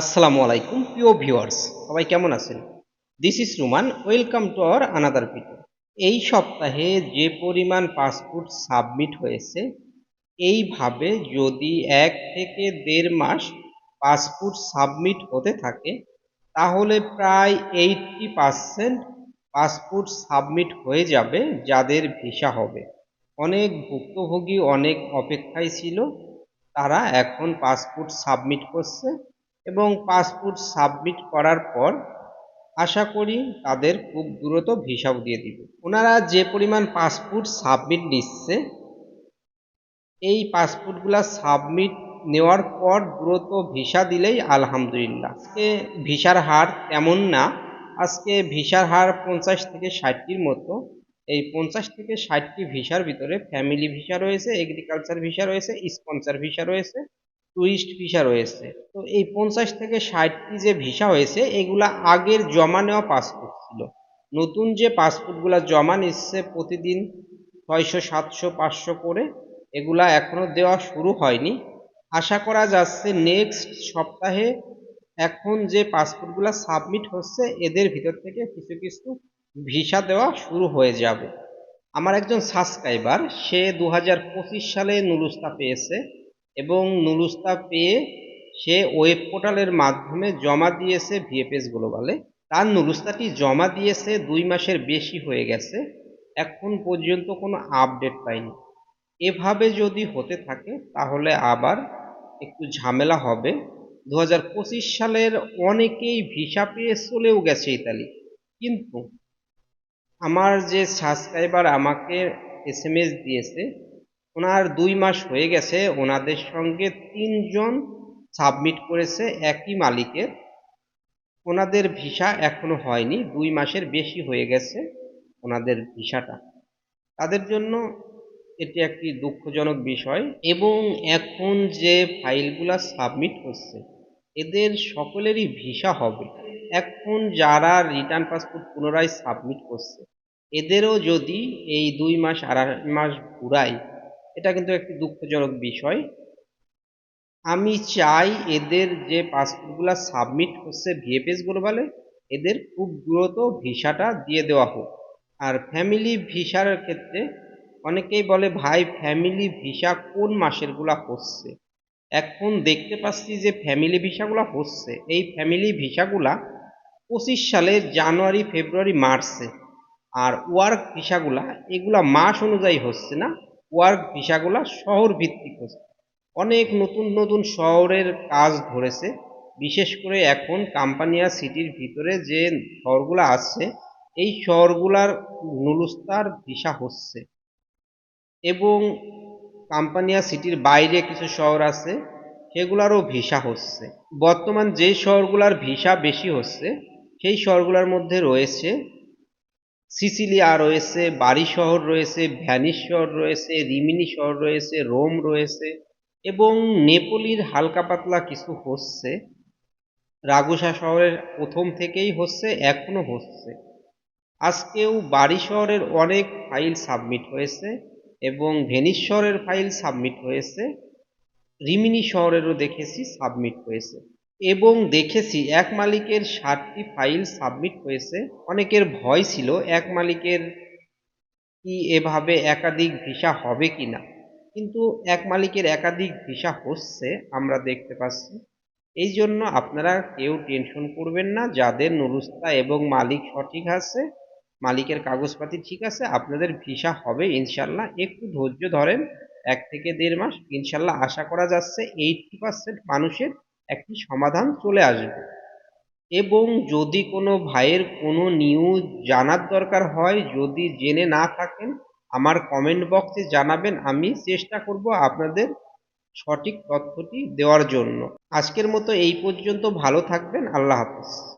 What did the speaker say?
আসসালামু আলাইকুম, প্রিয় ভিউয়ার্স। সবাই কেমন আছেন? This is Ruman welcome to our another video এই সপ্তাহে যে পরিমাণ পাসপোর্ট সাবমিট হয়েছে, এইভাবে যদি এক থেকে দেড় মাস পাসপোর্ট সাবমিট হতে থাকে, তাহলে প্রায় এইটটি পার্সেন্ট পাসপোর্ট সাবমিট হয়ে যাবে যাদের ভিসা হবে। অনেক ভুক্তভোগী অনেক অপেক্ষায় ছিল, তারা এখন পাসপোর্ট সাবমিট করছে। এবং পাসপোর্ট সাবমিট করার পর আশা করি তাদের খুব দ্রুত ভিসাও দিয়ে দিবে। ওনারা যে পরিমাণ পাসপোর্ট সাবমিট নিচ্ছে, এই পাসপোর্টগুলো সাবমিট নেওয়ার পর দ্রুত ভিসা দিলেই আলহামদুলিল্লাহ। আজকে ভিসার হার তেমন না, আজকে ভিসার হার পঞ্চাশ থেকে ষাটটির মতো। এই পঞ্চাশ থেকে ষাটটি ভিসার ভিতরে ফ্যামিলি ভিসা রয়েছে এগ্রিকালচার ভিসা রয়েছে স্পন্সর ভিসা রয়েছে। টুরিস্ট ভিসা রয়েছে। তো এই পঞ্চাশ থেকে ষাটটি যে ভিসা হয়েছে, এগুলা আগের জমা নেওয়া পাসপোর্ট ছিল। নতুন যে পাসপোর্টগুলো জমা নিচ্ছে প্রতিদিন ছয়শো, সাতশো, পাঁচশো করে, এগুলা এখনও দেওয়া শুরু হয়নি। আশা করা যাচ্ছে নেক্সট সপ্তাহে এখন যে পাসপোর্টগুলো সাবমিট হচ্ছে, এদের ভিতর থেকে কিছু কিছু ভিসা দেওয়া শুরু হয়ে যাবে। আমার একজন সাবস্ক্রাইবার সে দু হাজার পঁচিশ সালে নুরুস্তা পেয়েছে। এবং নুরুস্তা পেয়ে সে ওয়েব পোর্টালের মাধ্যমে জমা দিয়েছে ভিএফএস গ্লোবালে। তার নুরুস্তাটি জমা দিয়েছে দুই মাসের বেশি হয়ে গেছে, এখন পর্যন্ত কোনো আপডেট পাইনি। এভাবে যদি হতে থাকে, তাহলে আবার একটু ঝামেলা হবে। দু হাজার পঁচিশ সালের অনেকেই ভিসা পেয়ে চলেও গেছে ইতালি। কিন্তু আমার যে সাবস্ক্রাইবার আমাকে এস দিয়েছে ওনার দুই মাস হয়ে গেছে, ওনাদের সঙ্গে তিনজন সাবমিট করেছে একই মালিকের। ওনাদের ভিসা এখনও হয়নি, দুই মাসের বেশি হয়ে গেছে ওনাদের ভিসাটা তাদের জন্য এটি একটি দুঃখজনক বিষয় এবং এখন যে ফাইলগুলা সাবমিট হচ্ছে, এদের সকলেরই ভিসা হবে। এখন যারা রিটার্ন পাসপোর্ট পুনরায় সাবমিট করছে, এদেরও যদি এই দুই মাস, আড়াই মাস ঘুরায় এটা কিন্তু একটি দুঃখজনক বিষয়। আমি চাই এদের যে পাসপোর্টগুলো সাবমিট হচ্ছে ভিএফএস গ্লোবালে এদের খুব দ্রুত ভিসাটা দিয়ে দেওয়া হোক। আর ফ্যামিলি ভিসার ক্ষেত্রে অনেকেই বলে, ভাই, ফ্যামিলি ভিসা কোন মাসেরগুলা হচ্ছে? এখন দেখতে পাচ্ছি যে ফ্যামিলি ভিসাগুলো হচ্ছে। এই ফ্যামিলি ভিসাগুলা পঁচিশ সালের জানুয়ারি, ফেব্রুয়ারি, মার্চে। আর ওয়ার্ক ভিসাগুলা এগুলা মাস অনুযায়ী হচ্ছে না। ওয়ার্ক ভিসাগুলো শহর ভিত্তিক হচ্ছে অনেক নতুন নতুন শহরের কাজ ধরেছে। বিশেষ করে এখন কাম্পানিয়া সিটির ভিতরে যে শহরগুলো আছে, এই শহরগুলার নুলুস্তার ভিসা হচ্ছে। এবং কাম্পানিয়া সিটির বাইরে কিছু শহর আছে, সেগুলারও ভিসা হচ্ছে। বর্তমান যে শহরগুলার ভিসা বেশি হচ্ছে, সেই শহরগুলোর মধ্যে রয়েছে সিসিলিয়া রয়েছে বাড়ি শহর রয়েছে ভ্যানিস শহর রয়েছে, রিমিনি শহর রয়েছে, রোম রয়েছে এবং নেপোলির হালকা পাতলা কিছু হচ্ছে। রাগুসা শহরের প্রথম থেকেই হচ্ছে, এখনও হচ্ছে। আজকেও বাড়ি শহরের অনেক ফাইল সাবমিট হয়েছে এবং ভেনিস শহরের ফাইল সাবমিট হয়েছে, রিমিনি শহরেরও দেখেছি সাবমিট হয়েছে। এবং দেখেছি এক মালিকের ষাটটি ফাইল সাবমিট হয়েছে। অনেকের ভয় ছিল এক মালিকের কি এভাবে একাধিক ভিসা হবে কি না কিন্তু এক মালিকের একাধিক ভিসা হচ্ছে, আমরা দেখতে পাচ্ছি। এই জন্য আপনারা কেউ টেনশন করবেন না, যাদের নুরুস্তা এবং মালিক সঠিক আছে, মালিকের কাগজপাতি ঠিক আছে, আপনাদের ভিসা হবে ইনশাল্লাহ একটু ধৈর্য ধরেন, এক থেকে দেড় মাস ইনশাল্লাহ আশা করা যাচ্ছে, এইটটি পার্সেন্ট মানুষের একটি সমাধান চলে আসবে। এবং যদি কোনো ভাইয়ের কোনো নিউজ জানার দরকার হয়, যদি জেনে না থাকেন, আমার কমেন্ট বক্সে জানাবেন। আমি চেষ্টা করব আপনাদের সঠিক তথ্যটি দেওয়ার জন্য। আজকের মতো এই পর্যন্ত। ভালো থাকবেন। আল্লাহ হাফিজ।